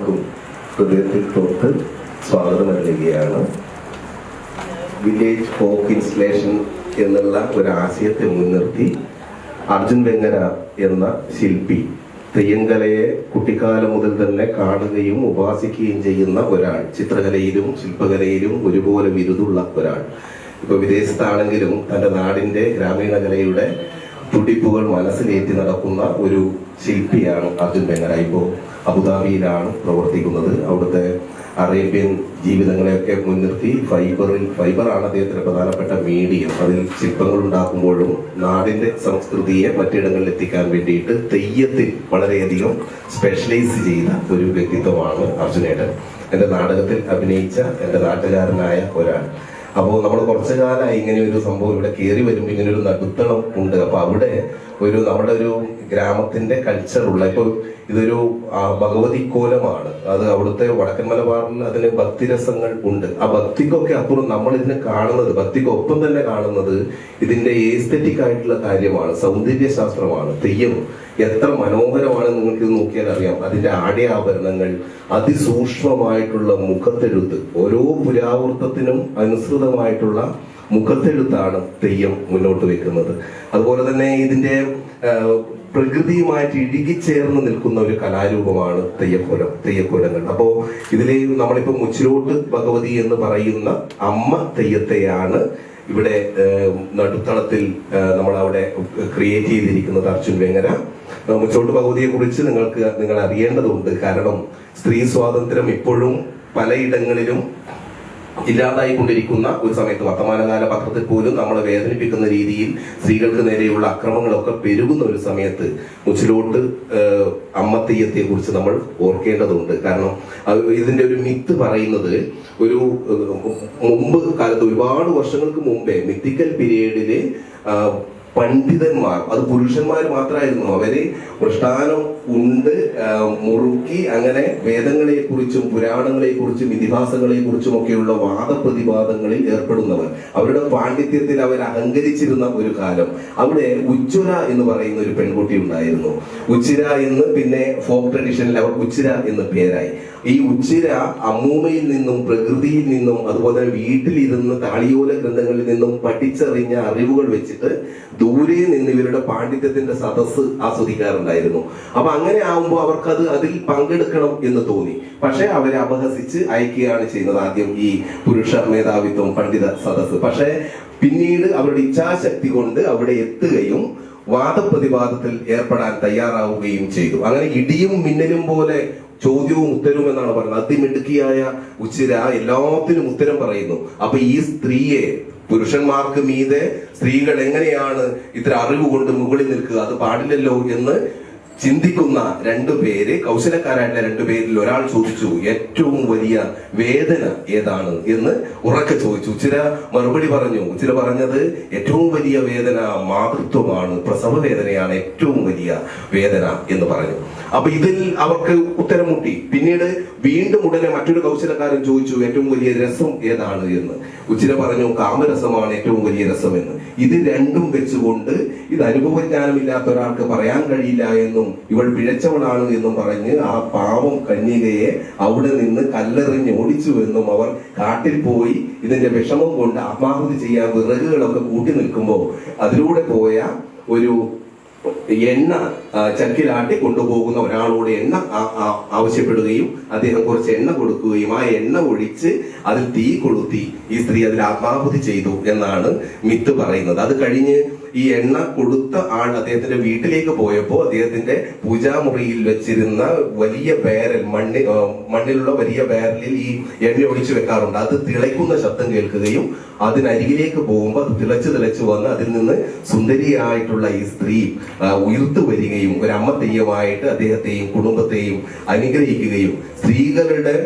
ഹൃദയത്തിൽ തൊട്ട് സ്വാഗതം നൽകുകയാണ് വില്ലേജ് ഫോക്ക് ഇൻസ്റ്റലേഷൻ എന്നുള്ള ഒരു ആശയത്തെ മുൻനിർത്തി അർജുൻ വെങ്ങര എന്ന ശില്പി തെയ്യങ്കലയെ കുട്ടിക്കാലം മുതൽ തന്നെ കാണുകയും ഉപാസിക്കുകയും ചെയ്യുന്ന ഒരാൾ ചിത്രകലയിലും ശില്പകലയിലും ഒരുപോലെ ബിരുദുള്ള ഒരാൾ. ഇപ്പൊ വിദേശത്താണെങ്കിലും തന്റെ നാടിന്റെ ഗ്രാമീണ കലയുടെ തുടിപ്പുകൾ മനസ്സിലേറ്റി നടക്കുന്ന ഒരു ശില്പിയാണ് അർജുൻ ബെങ്ങറ ഇപ്പോൾ അബുദാബിയിലാണ് പ്രവർത്തിക്കുന്നത്. അവിടുത്തെ അറേബ്യൻ ജീവിതങ്ങളെയൊക്കെ മുൻനിർത്തി ഫൈബറിൽ ഫൈബറാണ് അദ്ദേഹത്തിന്റെ പ്രധാനപ്പെട്ട മീഡിയം. അതിൽ ശില്പങ്ങൾ ഉണ്ടാക്കുമ്പോഴും നാടിന്റെ സംസ്കൃതിയെ മറ്റിടങ്ങളിൽ എത്തിക്കാൻ വേണ്ടിയിട്ട് തെയ്യത്തിൽ വളരെയധികം സ്പെഷ്യലൈസ് ചെയ്ത ഒരു വ്യക്തിത്വമാണ് അർജുനേട്ടൻ. എന്റെ നാടകത്തിൽ അഭിനയിച്ച എന്റെ നാട്ടുകാരനായ ഒരാൾ. അപ്പോൾ നമ്മൾ കുറച്ചു കാലമായി ഇങ്ങനെ ഒരു സംഭവം ഇവിടെ കയറി വരുമ്പോൾ ഇങ്ങനെ ഒരു നടുത്തളം ഉണ്ട്. അപ്പൊ അവിടെ ഒരു നമ്മുടെ ഒരു ഗ്രാമത്തിന്റെ കൾച്ചറുള്ള ഇപ്പൊ ഇതൊരു ഭഗവതി കോലമാണ്. അത് അവിടുത്തെ വടക്കൻ മലബാറിൽ അതിന് ഭക്തിരസങ്ങൾ ഉണ്ട്. ആ ഭക്തിക്കൊക്കെ അപ്പുറം നമ്മൾ ഇതിനെ കാണുന്നത് ഭക്തിക്കൊപ്പം തന്നെ കാണുന്നത് ഇതിന്റെ ഏസ്തറ്റിക് ആയിട്ടുള്ള കാര്യമാണ് സൗന്ദര്യശാസ്ത്രമാണ് തെയ്യം. എത്ര മനോഹരമാണ് നിങ്ങൾക്ക് ഇത് നോക്കിയാൽ അറിയാം. അതിന്റെ ആടയാഭരണങ്ങൾ അതിസൂക്ഷ്മമായിട്ടുള്ള മുഖത്തെഴുത്ത്. ഓരോ പുരാവൃത്തത്തിനും അനുസൃതമായിട്ടുള്ള മുഖത്തെഴുത്താണ് തെയ്യം മുന്നോട്ട് വെക്കുന്നത്. അതുപോലെ തന്നെ ഇതിന്റെ പ്രകൃതിയുമായിട്ട് ഇഴുകിച്ചേർന്ന് നിൽക്കുന്ന ഒരു കലാരൂപമാണ് തെയ്യക്കോലം തെയ്യക്കോലങ്ങൾ. അപ്പോ ഇതിലെ നമ്മളിപ്പോ മുച്ചിലോട്ട് ഭഗവതി എന്ന് പറയുന്ന അമ്മ തെയ്യത്തെയാണ് ഇവിടെ നടുത്തളത്തിൽ നമ്മൾ അവിടെ ക്രിയേറ്റ് ചെയ്തിരിക്കുന്നത് അർജുൻ വേങ്ങര. മുച്ചോട്ട് ഭഗവതിയെ കുറിച്ച് നിങ്ങൾക്ക് നിങ്ങൾ അറിയേണ്ടതുണ്ട് കാരണം സ്ത്രീ സ്വാതന്ത്ര്യം ഇപ്പോഴും പലയിടങ്ങളിലും ഇല്ലാതായിക്കൊണ്ടിരിക്കുന്ന ഒരു സമയത്ത് വർത്തമാനകാല പത്രത്തിൽ പോലും നമ്മളെ വേദനിപ്പിക്കുന്ന രീതിയിൽ സ്ത്രീകൾക്ക് നേരെയുള്ള അക്രമങ്ങളൊക്കെ പെരുകുന്ന ഒരു സമയത്ത് മുച്ചിലോട്ട് അമ്മത്തെയ്യത്തെ കുറിച്ച് നമ്മൾ ഓർക്കേണ്ടതുണ്ട്. കാരണം ഇതിന്റെ ഒരു മിത്ത് പറയുന്നത് ഒരു മുമ്പ് കാലത്ത് ഒരുപാട് വർഷങ്ങൾക്ക് മുമ്പേ മിത്തിക്കൽ പീരീഡിൽ പണ്ഡിതന്മാർ അത് പുരുഷന്മാർ മാത്രമായിരുന്നു അവർ മൃഷ്ടാനം ഉണ്ട് മുറുക്കി അങ്ങനെ വേദങ്ങളെ കുറിച്ചും പുരാണങ്ങളെ കുറിച്ചും ഇതിഹാസങ്ങളെ കുറിച്ചും ഒക്കെയുള്ള വാദപ്രതിവാദങ്ങളിൽ ഏർപ്പെടുന്നവർ. അവരുടെ പാണ്ഡിത്യത്തിൽ അവർ അഹങ്കരിച്ചിരുന്ന ഒരു കാലം. അവിടെ ഉച്ചുര എന്ന് പറയുന്ന ഒരു പെൺകുട്ടി ഉണ്ടായിരുന്നു. ഉച്ചിര എന്ന് പിന്നെ ഫോക്ക് ട്രഡീഷനിൽ അവർ ഉച്ചിര എന്ന് പേരായി. ഈ ഉച്ചിര അമ്മൂമ്മയിൽ നിന്നും പ്രകൃതിയിൽ നിന്നും അതുപോലെ വീട്ടിലിരുന്ന് താളിയോല ഗ്രന്ഥങ്ങളിൽ നിന്നും പഠിച്ചറിഞ്ഞ അറിവുകൾ വെച്ചിട്ട് ദൂരെ നിന്ന് ഇവരുടെ പാണ്ഡിത്യത്തിന്റെ സദസ്സ് ആസ്വദിക്കാറുണ്ടായിരുന്നു. അപ്പൊ അങ്ങനെ ആവുമ്പോൾ അവർക്കത് അതിൽ പങ്കെടുക്കണം എന്ന് തോന്നി. പക്ഷെ അവരെ അപഹസിച്ച് അയക്കുകയാണ് ചെയ്യുന്നത് ആദ്യം ഈ പുരുഷ മേധാവിത്വം പണ്ഡിത സദസ്സ്. പക്ഷെ പിന്നീട് അവരുടെ ഇച്ഛാശക്തി കൊണ്ട് അവിടെ എത്തുകയും വാദപ്രതിവാദത്തിൽ ഏർപ്പെടാൻ തയ്യാറാവുകയും ചെയ്തു. അങ്ങനെ ഇടിയും മിന്നലും പോലെ ചോദ്യവും ഉത്തരവും എന്നാണ് പറയുന്നത്. അതിമിടുക്കിയായ ഉച്ചിര എല്ലാത്തിനും ഉത്തരം പറയുന്നു. അപ്പൊ ഈ സ്ത്രീയെ പുരുഷന്മാർക്ക് മീതെ സ്ത്രീകൾ എങ്ങനെയാണ് ഇത്ര അറിവ് കൊണ്ട് മുകളിൽ നിൽക്കുക? അത് പാടില്ലല്ലോ എന്ന് ചിന്തിക്കുന്ന രണ്ടു പേര് കൗശലക്കാരായിട്ടുള്ള രണ്ടു പേരിൽ ഒരാൾ ചോദിച്ചു ഏറ്റവും വലിയ വേദന ഏതാണ്? എന്ന് ഉറക്കെ ചോദിച്ചു. ചില മറുപടി പറഞ്ഞു. ചില പറഞ്ഞത് ഏറ്റവും വലിയ വേദന മാതൃത്വമാണ് പ്രസവ വേദനയാണ് ഏറ്റവും വലിയ വേദന എന്ന് പറഞ്ഞു. അപ്പൊ ഇതിൽ അവർക്ക് ഉത്തരം മുട്ടി പിന്നീട് വീണ്ടും ഉടനെ മറ്റൊരു കൗശലക്കാരൻ ചോദിച്ചു ഏറ്റവും വലിയ രസം ഏതാണ്? എന്ന്. ഉച്ചിര പറഞ്ഞു കാമരസമാണ് ഏറ്റവും വലിയ രസം എന്ന്. ഇത് രണ്ടും വെച്ചുകൊണ്ട് ഇത് അനുഭവജ്ഞാനമില്ലാത്ത ഒരാൾക്ക് പറയാൻ കഴിയില്ല എന്നും ഇവൾ പിഴച്ചവളാണ് എന്നും പറഞ്ഞ് ആ പാവം കന്യകയെ അവിടെ നിന്ന് കല്ലെറിഞ്ഞ് ഓടിച്ചു എന്നും അവർ കാട്ടിൽ പോയി ഇതിന്റെ വിഷമം കൊണ്ട് ആത്മാഹുതി ചെയ്യാൻ വിറകുകളൊക്കെ കൂട്ടി നിൽക്കുമ്പോൾ അതിലൂടെ പോയ ഒരു എണ്ണ ചക്കിലാട്ടി കൊണ്ടുപോകുന്ന ഒരാളോട് എണ്ണ ആവശ്യപ്പെടുകയും അദ്ദേഹം കുറച്ച് എണ്ണ കൊടുക്കുകയും ആ എണ്ണ ഒഴിച്ച് അതിൽ തീ കൊളുത്തി ഈ സ്ത്രീ അതിൽ ആത്മാഹുതി ചെയ്തു എന്നാണ് മിത്ത് പറയുന്നത്. അത് കഴിഞ്ഞ് ഈ എണ്ണ കൊടുത്ത ആൾ അദ്ദേഹത്തിന്റെ വീട്ടിലേക്ക് പോയപ്പോൾ അദ്ദേഹത്തിന്റെ പൂജാമുറിയിൽ വെച്ചിരുന്ന വലിയ ബാരൽ മണ്ണിൽ മണ്ണിലുള്ള വലിയ ബാരലിൽ ഈ എണ്ണ ഒഴിച്ചു വെക്കാറുണ്ട്. അത് തിളയ്ക്കുന്ന ശബ്ദം കേൾക്കുകയും അതിനരികിലേക്ക് പോകുമ്പോൾ അത് തിളച്ച് തിളച്ച് വന്ന് അതിൽ നിന്ന് സുന്ദരിയായിട്ടുള്ള ഈ സ്ത്രീ ഉയർത്തു വരികയും ഒരു അമ്മ തെയ്യമായിട്ട് അദ്ദേഹത്തെയും കുടുംബത്തെയും അനുഗ്രഹിക്കുകയും സ്ത്രീകളുടെ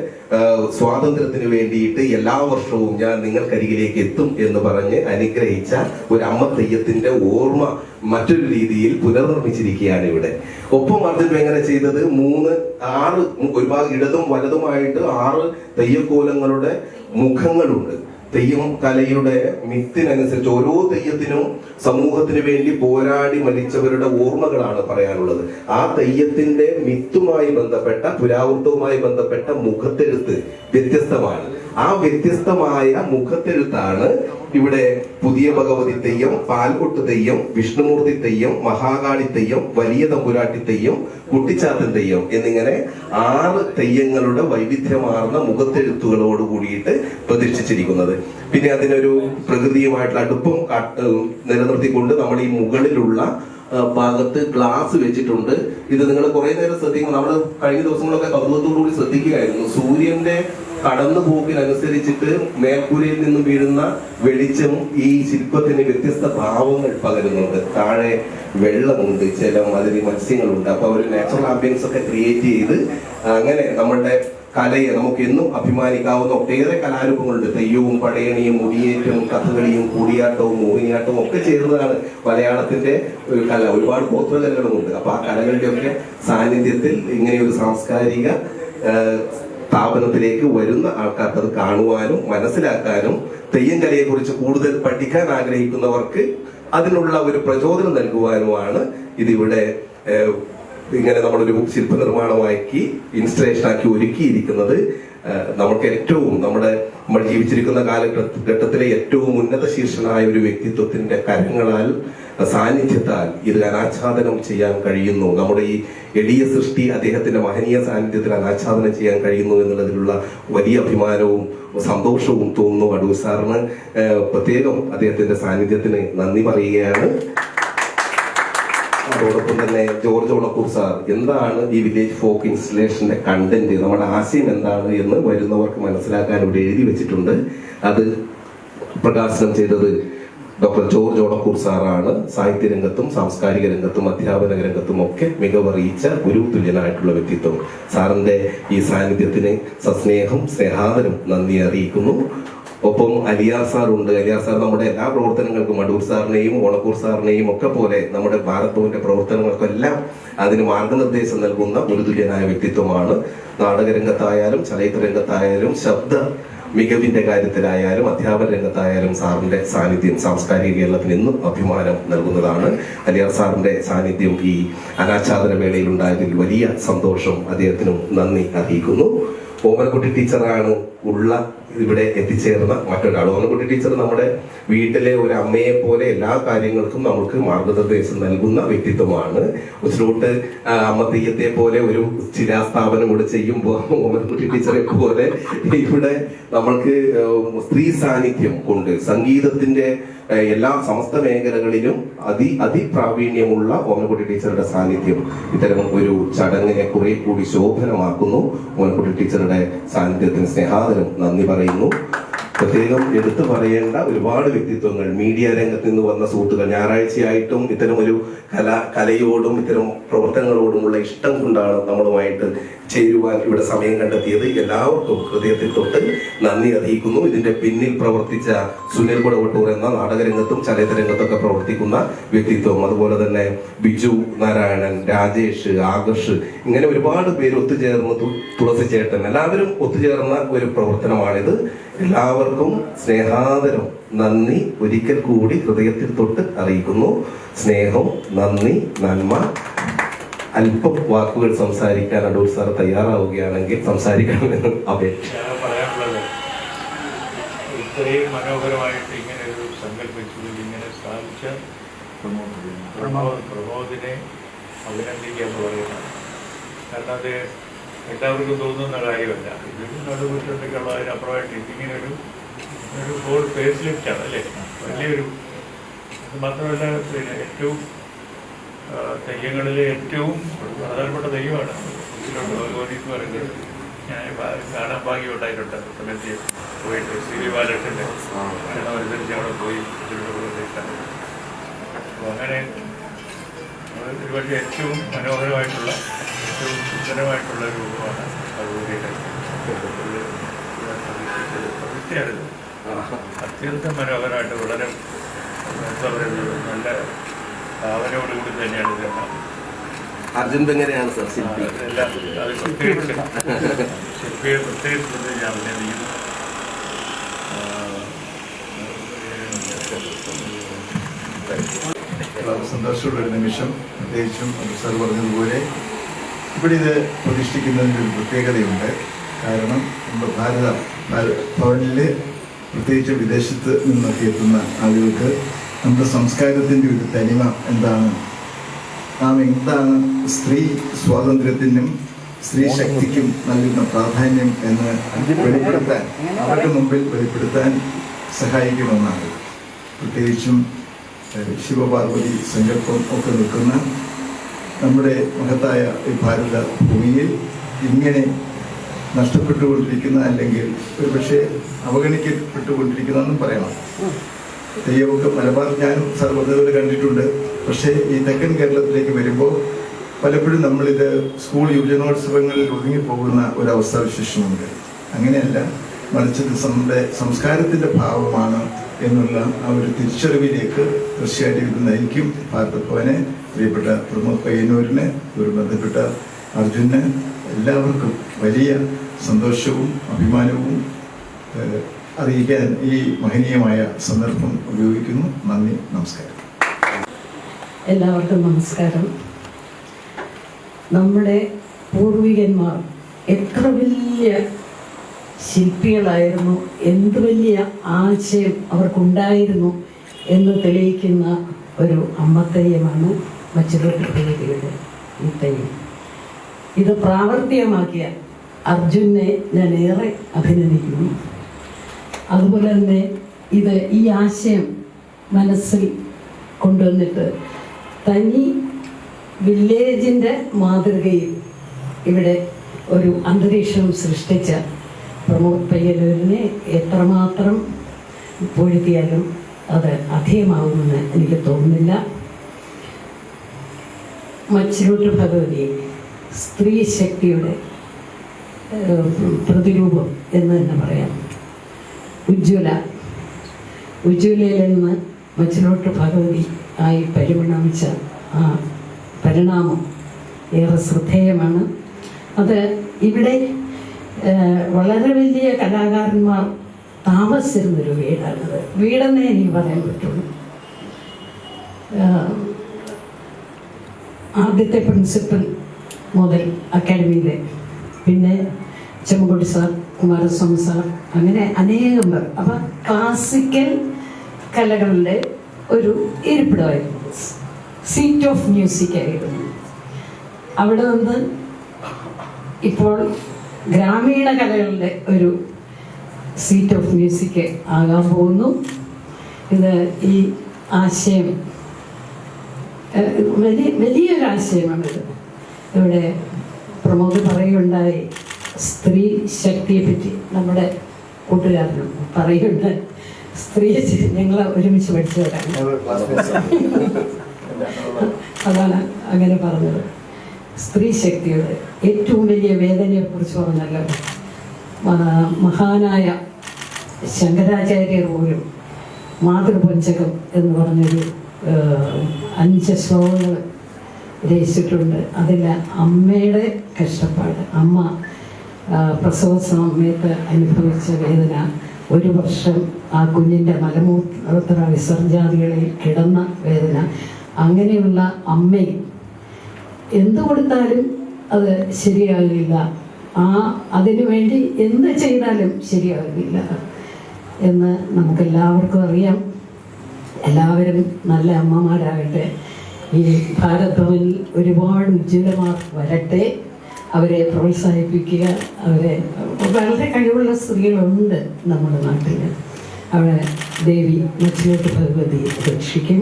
സ്വാതന്ത്ര്യത്തിന് വേണ്ടിയിട്ട് എല്ലാ വർഷവും ഞാൻ നിങ്ങൾക്കരികിലേക്ക് എത്തും എന്ന് പറഞ്ഞ് അനുഗ്രഹിച്ച ഒരു അമ്മ തെയ്യത്തിന്റെ ഓർമ്മ മറ്റൊരു രീതിയിൽ പുനർനിർമ്മിച്ചിരിക്കുകയാണ് ഇവിടെ. ഒപ്പം അർജുൻ എങ്ങനെ ചെയ്തത്? മൂന്ന് ആറ് ഒരുപാട് ഇടതും വലതുമായിട്ട് ആറ് തെയ്യക്കോലങ്ങളുടെ മുഖങ്ങളുണ്ട്. തെയ്യം കലയുടെ മിത്തിനനുസരിച്ച് ഓരോ തെയ്യത്തിനും സമൂഹത്തിന് വേണ്ടി പോരാടി മരിച്ചവരുടെ ഓർമ്മകളാണ് പറയാനുള്ളത്. ആ തെയ്യത്തിന്റെ മിത്തുമായി ബന്ധപ്പെട്ട പുരാവൃത്തവുമായി ബന്ധപ്പെട്ട മുഖത്തെഴുത്ത് വ്യത്യസ്തമാണ്. ആ വ്യത്യസ്തമായ മുഖത്തെഴുത്താണ് ഇവിടെ പുതിയ ഭഗവതി തെയ്യം പാൽകൊട്ട് തെയ്യം വിഷ്ണുമൂർത്തി തെയ്യം മഹാകാളി തെയ്യം വലിയ തമ്പുരാട്ടി തെയ്യം കുട്ടിച്ചാത്തൻ തെയ്യം എന്നിങ്ങനെ ആറ് തെയ്യങ്ങളുടെ വൈവിധ്യമാർന്ന മുഖത്തെഴുത്തുകളോട് കൂടിയിട്ട് പ്രതിഷ്ഠിച്ചിരിക്കുന്നത്. പിന്നെ അതിനൊരു പ്രകൃതിയുമായിട്ടുള്ള അടുപ്പം നിലനിർത്തിക്കൊണ്ട് നമ്മൾ ഈ മുകളിലുള്ള ഭാഗത്ത് ഗ്ലാസ് വെച്ചിട്ടുണ്ട്. ഇത് നിങ്ങൾ കുറെ നേരം ശ്രദ്ധിക്കും. നമ്മൾ കഴിഞ്ഞ ദിവസങ്ങളൊക്കെ കൗതുകത്തോടുകൂടി ശ്രദ്ധിക്കുകയായിരുന്നു. സൂര്യന്റെ കടന്നു പോക്കിനനുസരിച്ചിട്ട് മേൽക്കൂരയിൽ നിന്ന് വീഴുന്ന വെളിച്ചം ഈ ശില്പത്തിന് വ്യത്യസ്ത ഭാവങ്ങൾ പകരുന്നുണ്ട്. താഴെ വെള്ളമുണ്ട് ചില അതിൽ മത്സ്യങ്ങളുണ്ട്. അപ്പൊ ഒരു നാച്ചുറൽ ആംബിയൻസ് ഒക്കെ ക്രിയേറ്റ് ചെയ്ത് അങ്ങനെ നമ്മളുടെ കലയെ നമുക്ക് എന്നും അഭിമാനിക്കാവുന്ന ഒട്ടേറെ കലാരൂപങ്ങളുണ്ട്. തെയ്യവും പടയണിയും മുടിയേറ്റവും കഥകളിയും കൂടിയാട്ടവും മോഹിനിയാട്ടവും ഒക്കെ ചേർന്നതാണ് മലയാളത്തിന്റെ ഒരു കല. ഒരുപാട് ഗോത്രകലകളുമുണ്ട് അപ്പൊ ആ കലകളുടെ ഒക്കെ സാന്നിധ്യത്തിൽ ഇങ്ങനെ ഒരു സാംസ്കാരിക സ്ഥാപനത്തിലേക്ക് വരുന്ന ആൾക്കാർക്ക് അത് കാണുവാനും മനസ്സിലാക്കാനും തെയ്യം കലയെ കുറിച്ച് കൂടുതൽ പഠിക്കാൻ ആഗ്രഹിക്കുന്നവർക്ക് അതിനുള്ള ഒരു പ്രചോദനം നൽകുവാനുമാണ് ഇതിവിടെ ഇങ്ങനെ നമ്മളൊരു ശില്പ നിർമ്മാണമാക്കി ഇൻസ്റ്റലേഷൻ ആക്കി ഒരുക്കിയിരിക്കുന്നത് നമുക്ക് ഏറ്റവും നമ്മുടെ നമ്മൾ ജീവിച്ചിരിക്കുന്ന കാലഘട്ടത്തിലെ ഏറ്റവും ഉന്നത ശീർഷനായ ഒരു വ്യക്തിത്വത്തിന്റെ കരങ്ങളാൽ സാന്നിധ്യത്താൽ ഇത് അനാച്ഛാദനം ചെയ്യാൻ കഴിയുന്നു. നമ്മുടെ ഈ എളിയ സൃഷ്ടി അദ്ദേഹത്തിന്റെ മഹനീയ സാന്നിധ്യത്തിൽ അനാച്ഛാദനം ചെയ്യാൻ കഴിയുന്നു എന്നുള്ളതിലുള്ള വലിയ അഭിമാനവും സന്തോഷവും തോന്നുന്നു. അടൂർ സാറിന് പ്രത്യേകം അദ്ദേഹത്തിന്റെ സാന്നിധ്യത്തിന് നന്ദി പറയുകയാണ്. അതോടൊപ്പം തന്നെ ജോർജ് ഒളക്കൂർ സാർ എന്താണ് ഈ വില്ലേജ് ഫോക്ക് ഇൻസ്റ്റലേഷന്റെ കണ്ടന്റ്? നമ്മുടെ ആശയം എന്താണ് എന്ന് വരുന്നവർക്ക് മനസ്സിലാക്കാൻ ഇവിടെ എഴുതി വെച്ചിട്ടുണ്ട്. അത് പ്രകാശനം ചെയ്തത് ഡോക്ടർ ജോർജ് ഓണക്കൂർ സാറാണ് സാഹിത്യ രംഗത്തും സാംസ്കാരിക രംഗത്തും അധ്യാപന രംഗത്തും ഒക്കെ മികവറിയിച്ച ഗുരു തുല്യനായിട്ടുള്ള വ്യക്തിത്വം. സാറിന്റെ ഈ സാന്നിധ്യത്തിന് സസ്നേഹം സ്നേഹാദരം നന്ദി അറിയിക്കുന്നു. ഒപ്പം അലിയാർ സാർ ഉണ്ട് അലിയാർ സാർ നമ്മുടെ എല്ലാ പ്രവർത്തനങ്ങൾക്കും അടൂർ സാറിനെയും ഓണക്കൂർ സാറിനെയും ഒക്കെ പോലെ നമ്മുടെ ഭാരത് ഭവന്റെ പ്രവർത്തനങ്ങൾക്കെല്ലാം അതിന് മാർഗനിർദ്ദേശം നൽകുന്ന ഒരു തുല്യനായ വ്യക്തിത്വമാണ്. നാടകരംഗത്തായാലും ചലച്ചിത്ര രംഗത്തായാലും ശബ്ദ മികവിന്റെ കാര്യത്തിലായാലും അധ്യാപന രംഗത്തായാലും സാറിന്റെ സാന്നിധ്യം സാംസ്കാരിക കേരളത്തിന് എന്നും അഭിമാനം നൽകുന്നതാണ്. അലിയാർ സാറിന്റെ സാന്നിധ്യം ഈ അനാച്ഛാദന വേളയിൽ ഉണ്ടായതിൽ വലിയ സന്തോഷം അദ്ദേഹത്തിനും നന്ദി അറിയിക്കുന്നു. ഓമനക്കുട്ടി ടീച്ചറാണ് ഉള്ള ഇവിടെ എത്തിച്ചേർന്ന മറ്റൊരാൾ ഓണക്കുട്ടി ടീച്ചർ നമ്മുടെ വീട്ടിലെ ഒരു അമ്മയെ പോലെ എല്ലാ കാര്യങ്ങൾക്കും നമുക്ക് മാർഗനിർദ്ദേശം നൽകുന്ന വ്യക്തിത്വമാണ്. ഉച്ചിലോട്ട് അമ്മ തെയ്യത്തെ പോലെ ഒരു ശിലാസ്ഥാപനം ഇവിടെ ചെയ്യുമ്പോൾ ഓമനക്കുട്ടി ടീച്ചറെ പോലെ ഇവിടെ നമ്മൾക്ക് സ്ത്രീ സാന്നിധ്യം കൊണ്ട് സംഗീതത്തിന്റെ എല്ലാ സമസ്ത മേഖലകളിലും അതി അതിപ്രാവീണ്യമുള്ള ഓമനക്കുട്ടി ടീച്ചറുടെ സാന്നിധ്യം ഇത്തരം ഒരു ചടങ്ങിനെ കുറെ കൂടി ശോഭനമാക്കുന്നു. ഓമനക്കുട്ടി ടീച്ചറുടെ സാന്നിധ്യത്തിന് സ്നേഹാദരം നന്ദി പറയുന്നു. പ്രത്യേകം എടുത്തു പറയേണ്ട ഒരുപാട് വ്യക്തിത്വങ്ങൾ. മീഡിയ രംഗത്ത് നിന്ന് വന്ന സുഹൃത്തുക്കൾ ഞായറാഴ്ചയായിട്ടും ഇത്തരം ഒരു കല കലയോടും ഇത്തരം പ്രവർത്തനങ്ങളോടുമുള്ള ഇഷ്ടം കൊണ്ടാണ് നമ്മളുമായിട്ട് ചേരുവാൻ ഇവിടെ സമയം കണ്ടെത്തിയത് എല്ലാവർക്കും ഹൃദയത്തിൽ തൊട്ട് നന്ദി അറിയിക്കുന്നു. ഇതിന്റെ പിന്നിൽ പ്രവർത്തിച്ച സുനിൽ കുടവട്ടൂർ എന്ന നാടകരംഗത്തും ചലച്ചിത്ര രംഗത്തൊക്കെ പ്രവർത്തിക്കുന്ന വ്യക്തിത്വം. അതുപോലെ തന്നെ ബിജു നാരായണൻ രാജേഷ് ആകർഷ് ഇങ്ങനെ ഒരുപാട് പേര് ഒത്തുചേർന്ന് തുളസി ചേട്ടൻ. എല്ലാവരും ഒത്തുചേർന്ന ഒരു പ്രവർത്തനമാണിത്. എല്ലാവർക്കും സ്നേഹാദരം. നന്ദി ഒരിക്കൽ കൂടി ഹൃദയത്തിൽ തൊട്ട് അറിയിക്കുന്നു. സ്നേഹം നന്ദി നന്മ. അല്പം വാക്കുകൾ സംസാരിക്കാൻ അടൂർ സാർ തയ്യാറാവുകയാണെങ്കിൽ സംസാരിക്കണമെന്ന് അപേക്ഷ. ഇത്രയും മനോഹരമായിട്ട് ഇങ്ങനെ ഒരു സങ്കല്പിച്ചതിൽ ഇങ്ങനെ സ്ഥാപിച്ച പ്രമോദിനെ. അഭിനന്ദിക്കുക എന്ന് പറയുന്നത്. കാരണം അത് എല്ലാവർക്കും തോന്നുന്ന കാര്യമല്ല. ഇതൊരു നടുവിട്ടുള്ള അതിനപ്പുറമായിട്ട് ഇതിങ്ങനെ ഒരു ഒരു ഫോൾ ഫേസ് ലിഫ്റ്റാണ് അല്ലേ? വലിയൊരു അത് മാത്രമല്ല പിന്നെ ഏറ്റവും ആ, തെയ്യങ്ങളിലെ ഏറ്റവും പ്രധാനപ്പെട്ട തെയ്യമാണ്. പറയുന്നത്. ഞാൻ കാണാൻ ഭാഗ്യം ഉണ്ടായിട്ടുണ്ട് സമയത്ത് പോയിട്ട് ശ്രീ ബാലകൃഷ്ണന്റെ ക്ഷണം അനുസരിച്ച് അവിടെ പോയി അപ്പോൾ അങ്ങനെ ഒരുപക്ഷെ ഏറ്റവും മനോഹരമായിട്ടുള്ള ഏറ്റവും സുന്ദരമായിട്ടുള്ള ഒരു രൂപമാണ് ഭഗവതിയുടെ പ്രതിഷ്ഠയാണിത് അത്യന്തം മനോഹരമായിട്ട് വളരെ എന്താ നല്ല അവരോടുകൂടി തന്നെയാണ് ഇതെല്ലാം അർജുൻ ബെങ്ങനെയാണ് സർ? ശില്പി ശില്പിയെ പ്രത്യേകിച്ച് ഞാൻ അഭിനന്ദിക്കുന്നു സന്തോഷമുള്ള ഒരു നിമിഷം. പ്രത്യേകിച്ചും സാർ പറഞ്ഞതുപോലെ ഇവിടെ ഇത് പ്രതിഷ്ഠിക്കുന്നതിന്റെ ഒരു പ്രത്യേകതയുണ്ട്. കാരണം നമ്മുടെ ഭാരത ഭവനിലെ പ്രത്യേകിച്ച് വിദേശത്ത് നിന്നൊക്കെ എത്തുന്ന ആളുകൾക്ക് നമ്മുടെ സംസ്കാരത്തിന്റെ ഒരു തനിമ എന്താണ്? നാം എന്താണ് സ്ത്രീ സ്വാതന്ത്ര്യത്തിനും സ്ത്രീ ശക്തിക്കും നൽകുന്ന പ്രാധാന്യം എന്ന് വെളിപ്പെടുത്താൻ അവരുടെ മുമ്പിൽ വെളിപ്പെടുത്താൻ സഹായിക്കുമെന്നാണ്. പ്രത്യേകിച്ചും ശിവപാർവതി സങ്കല്പം ഒക്കെ നിൽക്കുന്ന നമ്മുടെ മഹത്തായ ഈ ഭാരത ഭൂമിയിൽ ഇങ്ങനെ നഷ്ടപ്പെട്ടുകൊണ്ടിരിക്കുന്ന അല്ലെങ്കിൽ ഒരുപക്ഷെ അവഗണിക്കപ്പെട്ടുകൊണ്ടിരിക്കുന്നതെന്നും പറയണം തെയ്യമൊക്കെ മലബാർ ഞാനും സാർ പറഞ്ഞതുപോലെ കണ്ടിട്ടുണ്ട്. പക്ഷേ ഈ തെക്കൻ കേരളത്തിലേക്ക് വരുമ്പോൾ പലപ്പോഴും നമ്മളിത് സ്കൂൾ യുവജനോത്സവങ്ങളിൽ ഒതുങ്ങിപ്പോകുന്ന ഒരവസ്ഥ വിശേഷമുണ്ട് അങ്ങനെയല്ല മറിച്ച് നമ്മുടെ സംസ്കാരത്തിന്റെ ഭാവമാണ് എന്നുള്ള ആ ഒരു തിരിച്ചറിവിലേക്ക് തീർച്ചയായിട്ടും ഇത് നയിക്കും. പാർത്തപ്പവനെ പ്രിയപ്പെട്ട പ്രമോദ് പയ്യന്നൂരിന് ഒരു ബന്ധപ്പെട്ട അർജുന് എല്ലാവർക്കും വലിയ സന്തോഷവും അഭിമാനവും അറിയിക്കാൻ ഈ മഹനീയമായ സന്ദർഭം ഉപയോഗിക്കുന്നു. നന്ദി നമസ്കാരം. എല്ലാവർക്കും നമസ്കാരം. നമ്മുടെ പൂർവികന്മാർ എത്ര വലിയ ശില്പികളായിരുന്നു എന്ത് വലിയ ആശയം അവർക്കുണ്ടായിരുന്നു എന്ന് തെളിയിക്കുന്ന ഒരു അമ്മത്തെയ്യമാണ് മച്ചിലോട്ട് ഈ തെയ്യം ഇത് പ്രാവർത്തികമാക്കിയ അർജുനെ ഞാൻ ഏറെ അഭിനന്ദിക്കുന്നു. അതുപോലെ തന്നെ ഇത് ഈ ആശയം മനസ്സിൽ കൊണ്ടുവന്നിട്ട് തനി വില്ലേജിന്റെ മാതൃകയിൽ ഇവിടെ ഒരു അന്തരീക്ഷം സൃഷ്ടിച്ച പ്രമോദ് പയ്യന്നൂരിനെ എത്രമാത്രം പൊഴുത്തിയാലും അത് അധികമാകുമെന്ന് എനിക്ക് തോന്നുന്നില്ല. മച്ചിലോട്ട് ഭഗവതി സ്ത്രീ ശക്തിയുടെ പ്രതിരൂപം എന്ന് തന്നെ പറയാം. ഉജ്ജ്വല. ഉജ്ജ്വലയിൽ നിന്ന് മച്ചിലോട്ട് ഭഗവതി ആയി പരിണമിച്ച ആ പരിണാമം ഏറെ ശ്രദ്ധേയമാണ്. അത് ഇവിടെ വളരെ വലിയ കലാകാരന്മാർ താമസിച്ചിരുന്നൊരു വീടാണത് വീടെന്നേ എനിക്ക് പറയാൻ പറ്റുള്ളൂ. ആദ്യത്തെ പ്രിൻസിപ്പൽ മുതൽ അക്കാഡമിയിലെ പിന്നെ ചെമ്മകുടി സാർ കുമാരസ്വാമി സാർ അങ്ങനെ അനേകം പേർ. അപ്പം ക്ലാസിക്കൽ കലകളുടെ ഒരു ഇരിപ്പിടമായിരുന്നു. സീറ്റ് ഓഫ് മ്യൂസിക് ആയിരുന്നു. അവിടെ നിന്ന് ഇപ്പോൾ ഗ്രാമീണ കലകളുടെ ഒരു സീറ്റ് ഓഫ് മ്യൂസിക് ആകാൻ പോകുന്നു. ഇത് ഈ ആശയം വലിയ വലിയൊരു ആശയമാണിത്. ഇവിടെ പ്രമോദ് പറയുകയുണ്ടായി. സ്ത്രീ ശക്തിയെ പറ്റി നമ്മുടെ കൂട്ടുകാരനും പറയുന്നുണ്ട്. സ്ത്രീ ഞങ്ങൾ ഒരുമിച്ച് പഠിച്ചവരാണ് അതാണ് അങ്ങനെ പറഞ്ഞത്. സ്ത്രീ ശക്തിയുടെ ഏറ്റവും വലിയ വേദനയെ കുറിച്ച് പറഞ്ഞല്ലോ മഹാനായ ശങ്കരാചാര്യർ പോലും മാതൃപഞ്ചകം എന്ന് പറഞ്ഞൊരു അഞ്ച് ശ്ലോകങ്ങൾ രചിച്ചിട്ടുണ്ട്. അതിൽ അമ്മയുടെ കഷ്ടപ്പാട് അമ്മ പ്രസവ സമയത്ത് അനുഭവിച്ച വേദന. ഒരു വർഷം ആ കുഞ്ഞിന്റെ മലമൂത്ര വിസർജാദികളിൽ കിടന്ന വേദന. അങ്ങനെയുള്ള അമ്മയും എന്തു കൊടുത്താലും അത് ശരിയാകില്ല. ആ അതിനു വേണ്ടി എന്ത് ചെയ്താലും ശരിയാകില്ല എന്ന് നമുക്കെല്ലാവർക്കും അറിയാം. എല്ലാവരും നല്ല അമ്മമാരാകട്ടെ. ഈ ഭാരത് ഭവനിൽ ഒരുപാട് ഉജ്ജ്വലമാർ വരട്ടെ. അവരെ പ്രോത്സാഹിപ്പിക്കുക അവരെ വളരെ കഴിവുള്ള സ്ത്രീകളുണ്ട് നമ്മുടെ നാട്ടിൽ അവിടെ ദേവി മച്ചിലോട്ട് ഭഗവതി രക്ഷിക്കും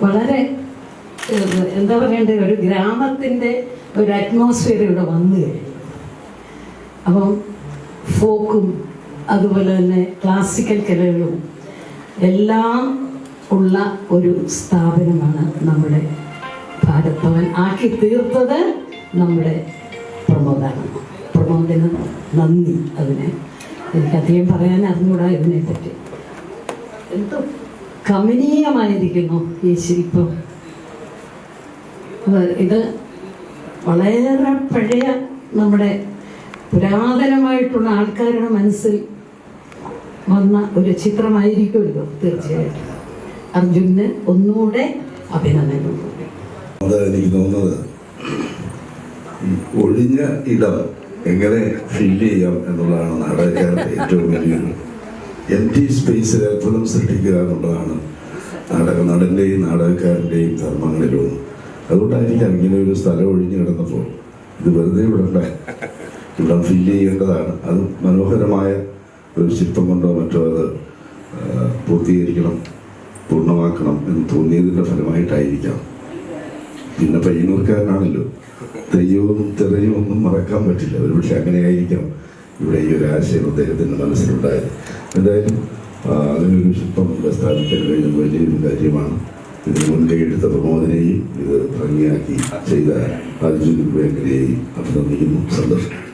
വളരെ എന്താ പറയണ്ടേ ഒരു ഗ്രാമത്തിന്റെ ഒരു അറ്റ്മോസ്ഫിയർ ഇവിടെ വന്നു കഴിഞ്ഞു. അപ്പം ഫോക്കും അതുപോലെ തന്നെ ക്ലാസിക്കൽ കലകളും എല്ലാം ഉള്ള ഒരു സ്ഥാപനമാണ് നമ്മുടെ ഭാരത് ഭവൻ. ആക്കി തീർത്തത് നമ്മുടെ പ്രമോദാണ്. പ്രമോദിന് നന്ദി അതിനെ. എനിക്കധികം പറയാൻ അറിഞ്ഞൂടാ ഇതിനെപ്പറ്റി. എന്ത് കമനീയമായിരിക്കുന്നു ഈ ശില്പം. ഇത് വളരെ പഴയ നമ്മുടെ പുരാതനമായിട്ടുള്ള ആൾക്കാരുടെ മനസ്സിൽ വന്ന ഒരു ചിത്രമായിരിക്കുമല്ലോ തീർച്ചയായിട്ടും. അർജുന് ഒന്നുകൂടെ അഭിനന്ദനം അത് എനിക്ക് തോന്നുന്നത്. ഒഴിഞ്ഞ ഇടം എങ്ങനെ ഫില്ല് ചെയ്യാം എന്നുള്ളതാണ് നാടകക്കാരുടെ ഏറ്റവും വലിയൊരു എം ടി സ്പേസിൽ അത്ഭുതം സൃഷ്ടിക്കുക എന്നുള്ളതാണ് നാടക നടന്റെയും നാടകക്കാരന്റെയും ധർമ്മങ്ങളിലൊന്ന് അതുകൊണ്ടായിരിക്കാം ഇങ്ങനെ ഒരു സ്ഥലം ഒഴിഞ്ഞു കിടന്നപ്പോൾ ഇത് വെറുതെ വിടണ്ട. ഇവിടെ ഫില്ല് ചെയ്യേണ്ടതാണ്. അത് മനോഹരമായ ഒരു ശില്പം കൊണ്ടോ മറ്റോ അത് പൂർത്തീകരിക്കണം പൂർണമാക്കണം എന്ന് തോന്നിയതിന്റെ ഫലമായിട്ടായിരിക്കാം. പിന്നെ പയ്യന്നൂർക്കാരനാണല്ലോ. തെയ്യവും തെറയും ഒന്നും മറക്കാൻ പറ്റില്ല. ഒരുപക്ഷെ അങ്ങനെയായിരിക്കാം ഇവിടെ ഈ ഒരു ആശയം അദ്ദേഹത്തിന്റെ മനസ്സിലുണ്ടായത്. എന്തായാലും അതിനൊരു ശില്പം ഇവിടെ സ്ഥാപിക്കാൻ കഴിഞ്ഞ വലിയൊരു കാര്യമാണ്. ഇതിന് മുൻകൈ എടുത്ത പ്രമോദനെയും ഇത് ഭംഗിയാക്കി ചെയ്ത അർജുൻ വേങ്കരെയും അഭിനന്ദിക്കുന്നു. സന്തോഷം.